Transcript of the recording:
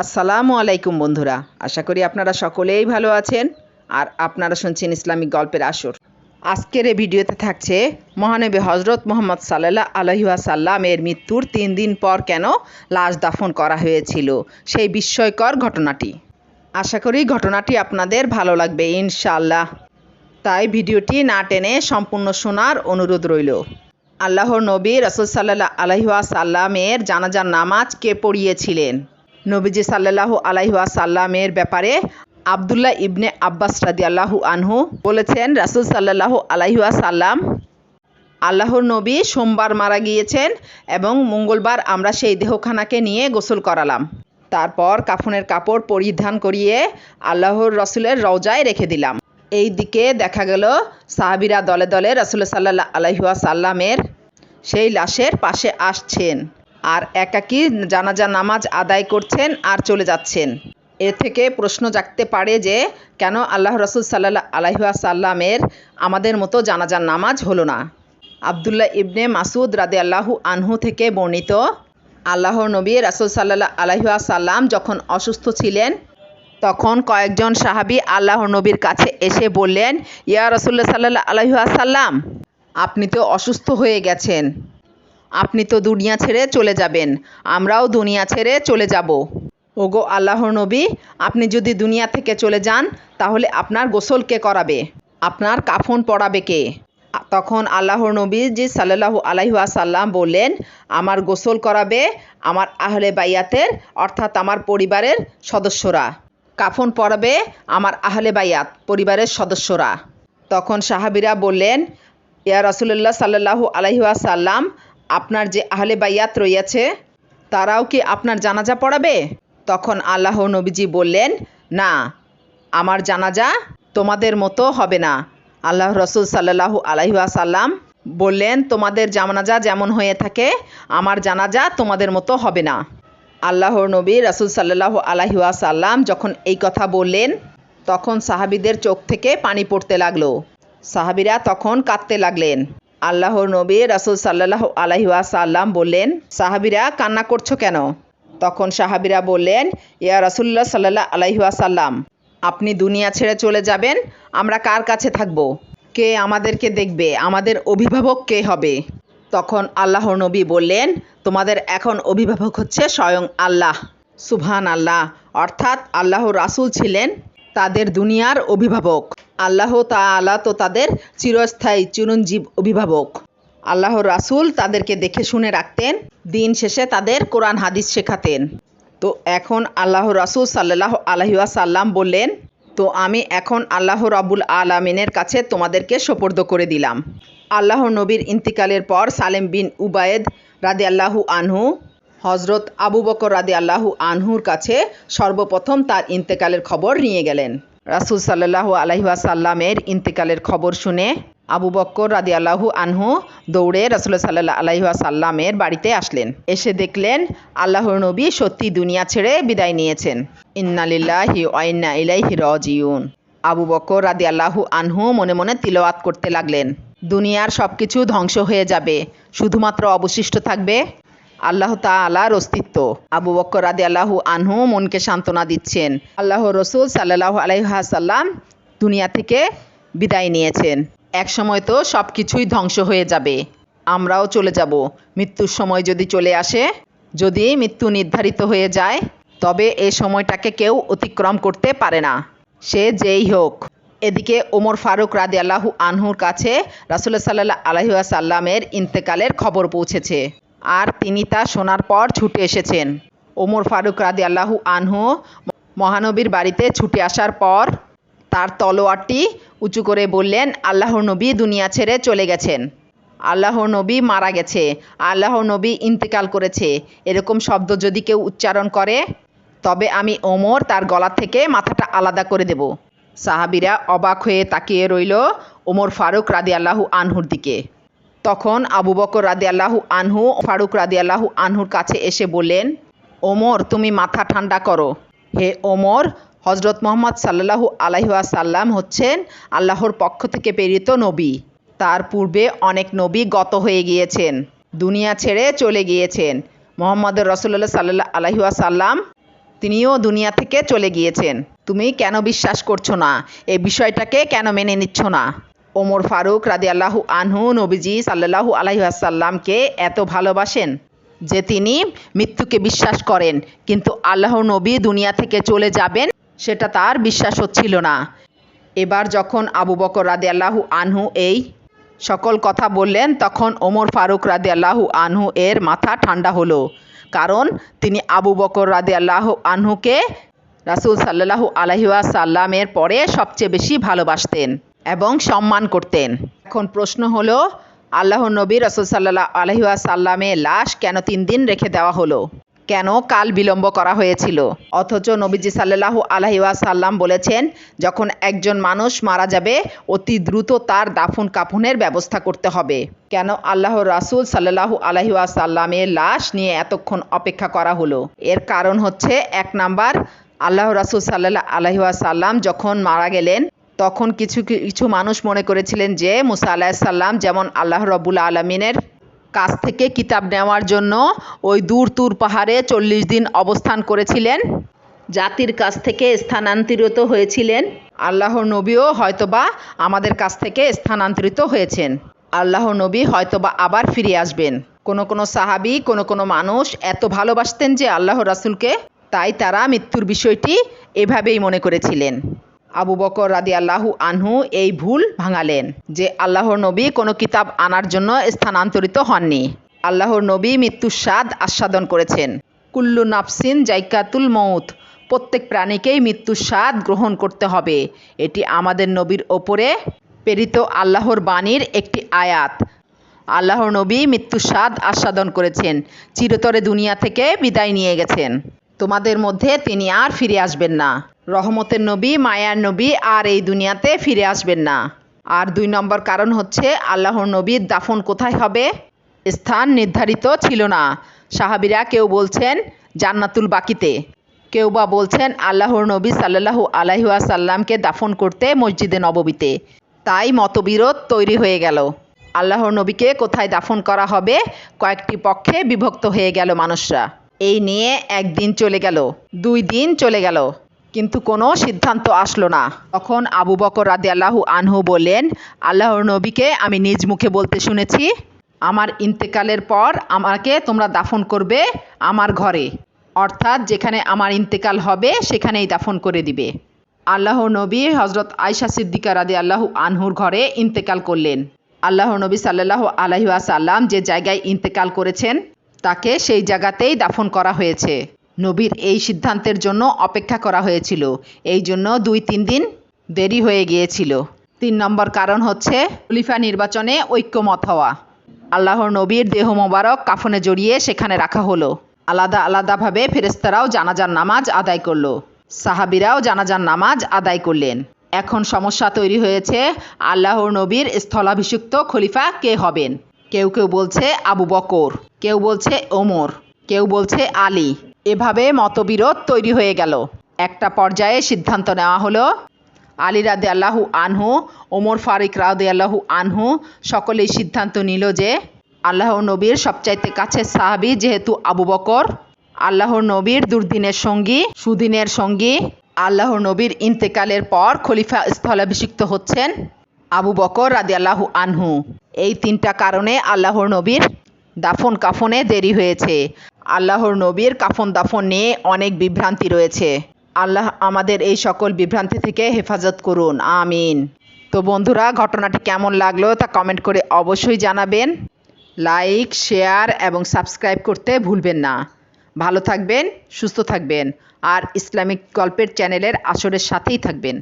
আসসালামু আলাইকুম বন্ধুরা। আশা করি আপনারা সকলেই ভালো আছেন আর আপনারা শুনছেন ইসলামিক গল্পের আসর। আজকের এই ভিডিওতে থাকছে মহানবী হজরত মোহাম্মদ সাল্লাহ আলহিহাসাল্লামের মৃত্যুর তিন দিন পর কেন লাশ দাফন করা হয়েছিল, সেই বিস্ময়কর ঘটনাটি। আশা করি ঘটনাটি আপনাদের ভালো লাগবে ইনশাল্লাহ তাই ভিডিওটি না টেনে সম্পূর্ণ শোনার অনুরোধ রইল। আল্লাহর নবী রসুল সাল্লাহ আলহিয়া সাল্লামের জানাজার নামাজ কে পড়িয়েছিলেন? নবীজি সাল্লাহ আলাইহুয়া সাল্লামের ব্যাপারে আবদুল্লাহ ইবনে আব্বাস রাদি আল্লাহু আনহু বলেছেন, রাসুল সাল্লাহ আলাইহুয়া সাল্লাম আল্লাহর নবী সোমবার মারা গিয়েছেন এবং মঙ্গলবার আমরা সেই দেহখানাকে নিয়ে গোসল করালাম। তারপর কাফনের কাপড় পরিধান করিয়ে আল্লাহর রসুলের রওজায় রেখে দিলাম। এই দিকে দেখা গেল সাহাবিরা দলে দলে রসুল সাল্লাহ আলাইহুয়া সাল্লামের সেই লাশের পাশে আসছেন। আর একাকী জানাজা নামাজ আদায় করছেন আর চলে যাচ্ছেন? এ থেকে প্রশ্ন জাগতে পারে যে, কেন আল্লাহ রসুল সাল্লাহ সাল্লামের আমাদের মতো জানাজার নামাজ হলো না? আবদুল্লাহ ইবনে মাসুদ রাদে আল্লাহু আনহু থেকে বর্ণিত, আল্লাহর নবী রাসুল সাল্লাহ আলাইহুয়া সাল্লাম যখন অসুস্থ ছিলেন, তখন কয়েকজন সাহাবি আল্লাহর নবীর কাছে এসে বললেন, ইয়া রসুল্লাহ সাল্লাহ আলাইহুয়া সাল্লাম আপনি তো অসুস্থ হয়ে গেছেন। আপনি তো দুনিয়া ছেড়ে চলে যাবেন। আমরাও দুনিয়া ছেড়ে চলে যাব। ওগো আল্লাহর নবী, আপনি যদি দুনিয়া থেকে চলে যান, তাহলে আপনার গোসল কে করাবে? আপনার কাফন পড়াবে কে? তখন আল্লাহর নবী জি সাল্লাহু আলাইহুয়া সাল্লাম বললেন, আমার গোসল করাবে আমার আহলে বাইয়াতের, অর্থাৎ আমার পরিবারের সদস্যরা। কাফন পরাবে আমার আহলে বাইয়াত, পরিবারের সদস্যরা। তখন সাহাবিরা বললেন, ইয়া রসুল্লাহ সাল্লাহু আলাইহুয়া সাল্লাম আপনার যে আহলে বাইয়াত রইয়াছে তারাও কি আপনার জানাজা পড়াবে? তখন আল্লাহ নবীজি বললেন, না, আমার জানাজা তোমাদের মতো হবে না। আল্লাহ রসুল সাল্লাহু আলাইহুয়া সাল্লাম বললেন, তোমাদের জানাজা যেমন হয়ে থাকে, আমার জানাজা তোমাদের মতো হবে না। আল্লাহর নবী রসুল সাল্লাহু সাল্লাম যখন এই কথা বললেন, তখন সাহাবিদের চোখ থেকে পানি পড়তে লাগল। সাহাবিরা তখন কাঁদতে লাগলেন। আল্লাহর নবী রাসুল সাল্লাহ আলাইহুয়া সাল্লাম বললেন, সাহাবিরা কান্না করছ কেন? তখন সাহাবিরা বললেন, ইয়া রাসুল্লাহ সাল্লাহ আলাইহুয়া সাল্লাম আপনি দুনিয়া ছেড়ে চলে যাবেন, আমরা কার কাছে থাকব? কে আমাদেরকে দেখবে? আমাদের অভিভাবক কে হবে? তখন আল্লাহর নবী বললেন, তোমাদের এখন অভিভাবক হচ্ছে স্বয়ং আল্লাহ। সুবহান আল্লাহ অর্থাৎ আল্লাহ রাসুল ছিলেন তাদের দুনিয়ার অভিভাবক। আল্লাহ তালা তো তাদের চিরস্থায়ী চিরঞ্জীব অভিভাবক। আল্লাহ রাসুল তাদেরকে দেখে শুনে রাখতেন, দিন শেষে তাদের কোরআন হাদিস শেখাতেন। তো এখন আল্লাহ রাসুল সাল্লাহ আলহিয়া সাল্লাম বললেন, তো আমি এখন আল্লাহ রাবুল আলমিনের কাছে তোমাদেরকে সোপর্দ করে দিলাম। আল্লাহ নবীর ইন্তিকালের পর সালেম বিন উবায়েদ রাদে আল্লাহু আনহু হজরত আবু বকর রাদে আল্লাহু আনহুর কাছে সর্বপ্রথম তার ইন্তেকালের খবর নিয়ে গেলেন। রাসুল সাল্লাহ আলহিয়া সাল্লামের ইন্তেকালের খবর শুনে আবু বক্কর রাদি আল্লাহু আনহু দৌড়ে রাসুল্লাহ সাল্লাহ আলাইহা সাল্লামের বাড়িতে আসলেন। এসে দেখলেন আল্লাহর নবী সত্যি দুনিয়া ছেড়ে বিদায় নিয়েছেন। ইন্নালিল্লাহি ওয়াইন্না ইলাইহি রাজিউন। আবু বক্কর রাদি আল্লাহু আনহু মনে মনে তিলওয়াত করতে লাগলেন। দুনিয়ার সব কিছু ধ্বংস হয়ে যাবে। শুধুমাত্র অবশিষ্ট থাকবে আল্লাহ তালার অস্তিত্ব। আবু বক্কর রাদি আল্লাহু আনহু মনকে সান্ত্বনা দিচ্ছেন। আল্লাহ রসুল সাল্লাহ আলাইহাসাল্লাম দুনিয়া থেকে বিদায় নিয়েছেন। এক সময় তো সব কিছুই ধ্বংস হয়ে যাবে। আমরাও চলে যাব। মৃত্যুর সময় যদি চলে আসে, যদি মৃত্যু নির্ধারিত হয়ে যায়, তবে এ সময়টাকে কেউ অতিক্রম করতে পারে না। সে যেই হোক। এদিকে ওমর ফারুক রাদি আল্লাহু আনহুর কাছে রাসুল্লাহ সাল্লাহ আলহিয়া সাল্লামের ইন্তেকালের খবর পৌঁছেছে। আর তিনি তা শোনার পর ছুটে এসেছেন। ওমর ফারুক রাদি আল্লাহু আনহু মহানবীর বাড়িতে ছুটে আসার পর তার তলোয়ারটি উঁচু করে বললেন, আল্লাহর নবী দুনিয়া ছেড়ে চলে গেছেন। আল্লাহর নবী মারা গেছে। আল্লাহর নবী ইন্তেকাল করেছে। এরকম শব্দ যদি কেউ উচ্চারণ করে, তবে আমি ওমর তার গলা থেকে মাথাটা আলাদা করে দেব। সাহাবিরা অবাক হয়ে তাকিয়ে রইল ওমর ফারুক রাদি আল্লাহু আনহুর দিকে। তখন আবু বকর রাদি আল্লাহু আনহু ফারুক রাদি আল্লাহু আনহুর কাছে এসে বললেন, ওমর, তুমি মাথা ঠান্ডা করো। হে ওমর হজরত মোহাম্মদ সাল্লাহু আলাইহুয়া সাল্লাম হচ্ছেন আল্লাহর পক্ষ থেকে প্রেরিত নবী। তার পূর্বে অনেক নবী গত হয়ে গিয়েছেন, দুনিয়া ছেড়ে চলে গিয়েছেন। মোহাম্মদ রসুল্লাহ সাল্লাহ আলাইহুয়া সাল্লাম তিনিও দুনিয়া থেকে চলে গিয়েছেন। তুমি কেন বিশ্বাস করছ না? এই বিষয়টাকে কেন মেনে নিচ্ছ না? ওমর ফারুক রাদি আল্লাহু আনহু নবীজি সাল্লাহু আলহিহাসাল্লামকে এত ভালোবাসেন যে তিনি মৃত্যুকে বিশ্বাস করেন, কিন্তু আল্লাহ নবী দুনিয়া থেকে চলে যাবেন সেটা তার বিশ্বাস হচ্ছিল না। এবার যখন আবু বকর রাদে আল্লাহু আনহু এই সকল কথা বললেন, তখন ওমর ফারুক রাদে আল্লাহু আনহু এর মাথা ঠান্ডা হলো, কারণ তিনি আবু বকর রাদে আল্লাহু আনহুকে রাসুল সাল্লাহু আলহিয়া সাল্লামের পরে সবচেয়ে বেশি ভালোবাসতেন। এবং সম্মান করতেন। এখন প্রশ্ন হলো আল্লাহ নবী রসুল সাল্লাহ আলহিয়া সাল্লামের লাশ কেন তিন দিন রেখে দেওয়া হলো? কেন কাল বিলম্ব করা হয়েছিল? অথচ নবীজি সাল্লাহু আলহিয়া সাল্লাম বলেছেন, যখন একজন মানুষ মারা যাবে, অতি দ্রুত তার দাফন কাফনের ব্যবস্থা করতে হবে। কেন আল্লাহ রাসুল সাল্লাহু আলহিয়া সাল্লামের লাশ নিয়ে এতক্ষণ অপেক্ষা করা হলো? এর কারণ হচ্ছে, এক নাম্বার আল্লাহ রাসুল সাল্লাহ আলহিয়া সাল্লাম যখন মারা গেলেন তখন কিছু কিছু মানুষ মনে করেছিলেন যে মুসা আলাহিসাল্লাম যেমন আল্লাহ রবুল আলমিনের কাছ থেকে কিতাব নেওয়ার জন্য ওই দূর তুর পাহাড়ে চল্লিশ দিন অবস্থান করেছিলেন। জাতির কাছ থেকে স্থানান্তরিত হয়েছিলেন। আল্লাহর নবীও হয়তোবা আমাদের কাছ থেকে স্থানান্তরিত হয়েছেন। আল্লাহ নবী হয়তোবা আবার ফিরে আসবেন। কোনো কোনো সাহাবি, কোনো কোনো মানুষ এত ভালোবাসতেন যে আল্লাহ রাসুলকে, তাই তারা মৃত্যুর বিষয়টি এভাবেই মনে করেছিলেন। আবু বকর রাদি আল্লাহু আনহু এই ভুল ভাঙালেন যে আল্লাহর নবী কোনো কিতাব আনার জন্য স্থানান্তরিত হননি। আল্লাহর নবী মৃত্যুর স্বাদ আস্বাদন করেছেন। কুল্লু নাফসিন জাইকাতুল মৌত প্রত্যেক প্রাণীকেই মৃত্যুর স্বাদ গ্রহণ করতে হবে। এটি আমাদের নবীর ওপরে প্রেরিত আল্লাহর বাণীর একটি আয়াত। আল্লাহর নবী মৃত্যুর স্বাদ আস্বাদন করেছেন, চিরতরে দুনিয়া থেকে বিদায় নিয়ে গেছেন। তোমাদের মধ্যে তিনি আর ফিরে আসবেন না। রহমতের নবী, মায়ার নবী আর এই দুনিয়াতে ফিরে আসবেন না। আর দুই নম্বর কারণ হচ্ছে আল্লাহর নবীর দাফন কোথায় হবে? স্থান নির্ধারিত ছিল না। সাহাবিরা কেউ বলছেন জান্নাতুল বাকিতে। কেউ বা বলছেন আল্লাহর নবী সাল্লাহু আলাইহুয়া সাল্লামকে দাফন করতে মসজিদে নববীতে। তাই মতবিরোধ তৈরি হয়ে গেল। আল্লাহর নবীকে কোথায় দাফন করা হবে? কয়েকটি পক্ষে বিভক্ত হয়ে গেল মানুষরা। এই নিয়ে একদিন চলে গেল, দুই দিন চলে গেল। কিন্তু কোনো সিদ্ধান্ত আসলো না। তখন আবু বকর রাদি আল্লাহু আনহু বললেন, আল্লাহর নবীকে আমি নিজ মুখে বলতে শুনেছি, আমার ইন্তেকালের পর আমাকে তোমরা দাফন করবে আমার ঘরে। অর্থাৎ যেখানে আমার ইন্তেকাল হবে, সেখানেই দাফন করে দিবে। আল্লাহ নবী হজরত আয়সা সিদ্দিকা রাদি আল্লাহু আনহুর ঘরে ইন্তেকাল করলেন। আল্লাহ নবী সাল্লাহ আলহিহাসাল্লাম যে জায়গায় ইন্তেকাল করেছেন, তাকে সেই জায়গাতেই দাফন করা হয়েছে। নবীর এই সিদ্ধান্তের জন্য অপেক্ষা করা হয়েছিল। এই জন্য দুই তিন দিন দেরি হয়ে গিয়েছিল। তিন নম্বর কারণ হচ্ছে খলিফা নির্বাচনে ঐক্যমত হওয়া। আল্লাহর নবীর দেহ মোবারক কাফনে জড়িয়ে সেখানে রাখা হলো। আলাদা আলাদাভাবে ফেরেস্তারাও জানাজার নামাজ আদায় করল। সাহাবিরাও জানাজার নামাজ আদায় করলেন। এখন সমস্যা তৈরি হয়েছে আল্লাহর নবীর স্থলাভিষিক্ত খলিফা কে হবেন। কেউ কেউ বলছে আবু বকর, কেউ বলছে ওমর, কেউ বলছে আলী। এভাবে মতবিরোধ তৈরি হয়ে গেল। একটা পর্যায়ে সিদ্ধান্ত নেওয়া হলো, আলী রাদে আল্লাহু আনহু, ওমর ফারিক রাদে আল্লাহু আনহু সকলেই সিদ্ধান্ত নিল যে আল্লাহর নবীর সবচাইতে কাছের সাহাবি যেহেতু আবু বকর, আল্লাহর নবীর দুর্দিনের সঙ্গী, সুদিনের সঙ্গী, আল্লাহর নবীর ইন্তেকালের পর খলিফা স্থলাভিষিক্ত হচ্ছেন আবু বকর রাদে আল্লাহু আনহু। এই তিনটা কারণে আল্লাহর নবীর দাফন কাফনে দেরি হয়েছে। আল্লাহর নবীর কাফন দাফন নিয়ে অনেক বিভ্রান্তি রয়েছে। আল্লাহ আমাদের এই সকল বিভ্রান্তি থেকে হেফাজত করুন। আমিন। তো বন্ধুরা, ঘটনাটি কেমন লাগল তা কমেন্ট করে অবশ্যই জানাবেন। লাইক, শেয়ার এবং সাবস্ক্রাইব করতে ভুলবেন না। ভালো থাকবেন, সুস্থ থাকবেন। আর ইসলামিক গল্পের চ্যানেলের আসরের সাথেই থাকবেন।